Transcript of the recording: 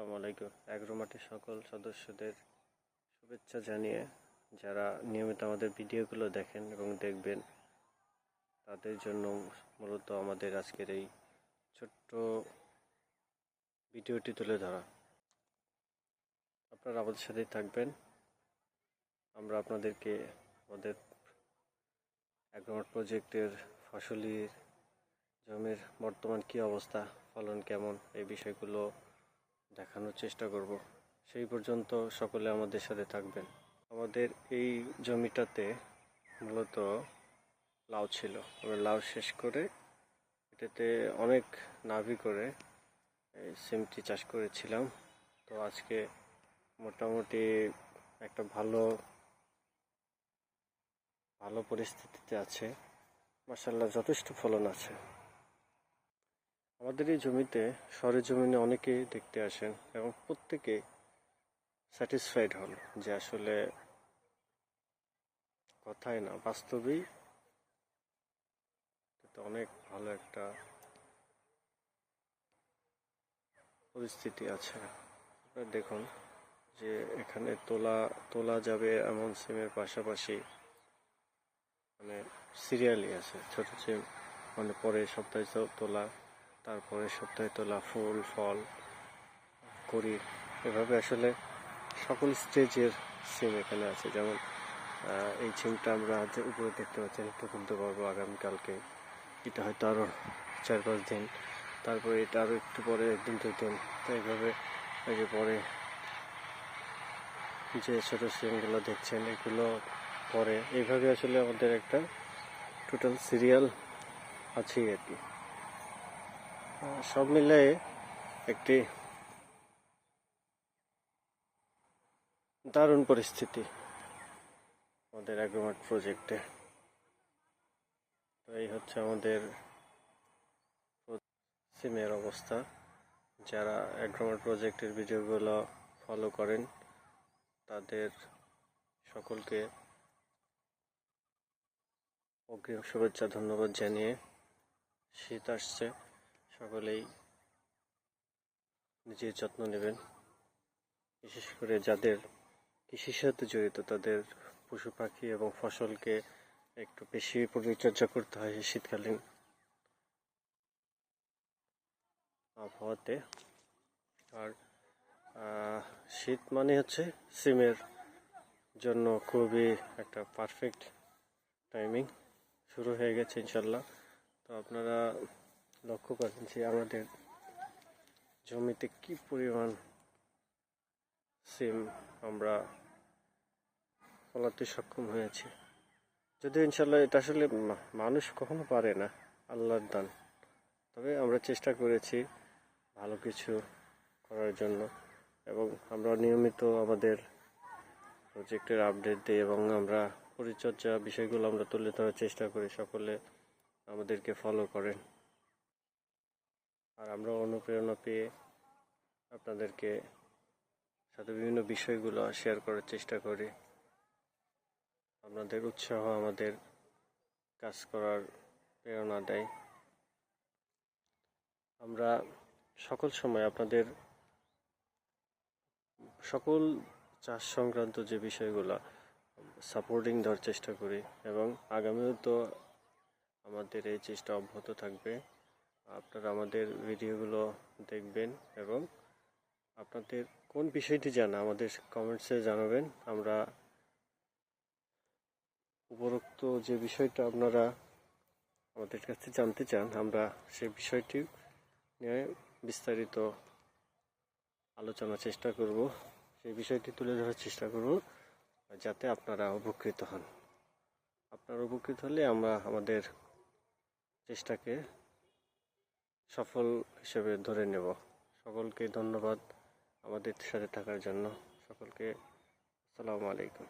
আসসালামু আলাইকুম। অ্যাগ্রো সকল সদস্যদের শুভেচ্ছা জানিয়ে যারা নিয়মিত আমাদের ভিডিওগুলো দেখেন এবং দেখবেন, তাদের জন্য মূলত আমাদের আজকের এই ছোট্ট ভিডিওটি তুলে ধরা। আপনারা আমাদের সাথেই থাকবেন। আমরা আপনাদেরকে আমাদের অ্যাগ্রোমার্ট প্রজেক্টের ফসলির জমির বর্তমান কী অবস্থা, ফলন কেমন, এই বিষয়গুলো দেখানোর চেষ্টা করব। সেই পর্যন্ত সকলে আমাদের সাথে থাকবেন। আমাদের এই জমিটাতে মূলত লাউ ছিল। আমরা লাউ শেষ করে এটাতে অনেক নাভি করে সিমটি চাষ করেছিলাম। তো আজকে মোটামুটি একটা ভালো ভালো পরিস্থিতিতে আছে। মাসাল্লাহ যথেষ্ট ফলন আছে। আমাদের এই জমিতে সরেজমিনে অনেকেই দেখতে আসেন এবং প্রত্যেকে স্যাটিসফাইড হন যে আসলে কথাই না, বাস্তবেই অনেক ভালো একটা পরিস্থিতি আছে। দেখুন যে এখানে তোলা তোলা যাবে এমন সিমের পাশাপাশি মানে সিরিয়ালই আছে, ছোট সিম মানে পরে সপ্তাহে তোলা তারপরে সপ্তাহে তোলা ফুল, ফল, করি। এভাবে আসলে সকল স্টেজের সিম এখানে আছে। যেমন এই সিমটা আমরা যে উপরে দেখতে পাচ্ছেন একটু তুলতে পারব আগামীকালকে। এটা হয়তো আরও চার, পাঁচ দিন। তারপরে এটা আরও একটু পরে একদিন দুই দিন। তো এইভাবে এই যে পরে যে ছোটো সিমগুলো দেখছেন, এগুলো পরে। এইভাবে আসলে আমাদের একটা টোটাল সিরিয়াল আছেই আর কি। সব মিলে একটি দারুণ পরিস্থিতি আমাদের অ্যাগ্রোমার্ট প্রজেক্টে। তো এই হচ্ছে আমাদের সিমের অবস্থা। যারা অ্যাগ্রোমার্ট প্রজেক্টের ভিডিওগুলো ফলো করেন, তাদের সকলকে অগ্রিম শুভেচ্ছা, ধন্যবাদ জানিয়ে শীত আসছে। সকলেই নিজের যত্ন নেবেন। বিশেষ করে যাদের কৃষির সাথে জড়িত, তাদের পশু পাখি এবং ফসলকে একটু বেশি পরিচর্যা করতে হয় শীতকালীন আবহাওয়াতে। আর শীত মানে হচ্ছে সিমের জন্য খুবই একটা পারফেক্ট টাইমিং শুরু হয়ে গেছে ইনশাল্লাহ। তো আপনারা লক্ষ্য করেন যে আমাদের জমিতে কি পরিমাণ সিম আমরা ফলাতে সক্ষম হয়েছি। যদিও ইনশাল্লাহ এটা আসলে মানুষ কখনো পারে না আল্লাহর দান। তবে আমরা চেষ্টা করেছি ভালো কিছু করার জন্য এবং আমরা নিয়মিত আমাদের প্রজেক্টের আপডেট দিই এবং আমরা পরিচর্যা বিষয়গুলো আমরা তুলে ধরার চেষ্টা করি। সকলে আমাদেরকে ফলো করেন। আর আমরা অনুপ্রেরণা পেয়ে আপনাদেরকে সাথে বিভিন্ন বিষয়গুলো শেয়ার করার চেষ্টা করি। আপনাদের উৎসাহ আমাদের কাজ করার প্রেরণা দেয়। আমরা সকল সময় আপনাদের সকল চাষ সংক্রান্ত যে বিষয়গুলো সাপোর্টিং দেওয়ার চেষ্টা করি এবং আগামীও তো আমাদের এই চেষ্টা অব্যাহত থাকবে। আপনারা আমাদের ভিডিওগুলো দেখবেন এবং আপনাদের কোন বিষয়টি জানা আমাদের কমেন্টসে জানাবেন। আমরা উপরোক্ত যে বিষয়টা আপনারা আমাদের কাছে জানতে চান, আমরা সে বিষয়টি নিয়ে বিস্তারিত আলোচনার চেষ্টা করব। সেই বিষয়টি তুলে ধরার চেষ্টা করব যাতে আপনারা উপকৃত হন। আপনারা উপকৃত হলে আমরা আমাদের চেষ্টাকে সফল হিসেবে ধরে নেব। সকলকে ধন্যবাদ আমাদের সাথে থাকার জন্য। সকলকে আসসালামু আলাইকুম।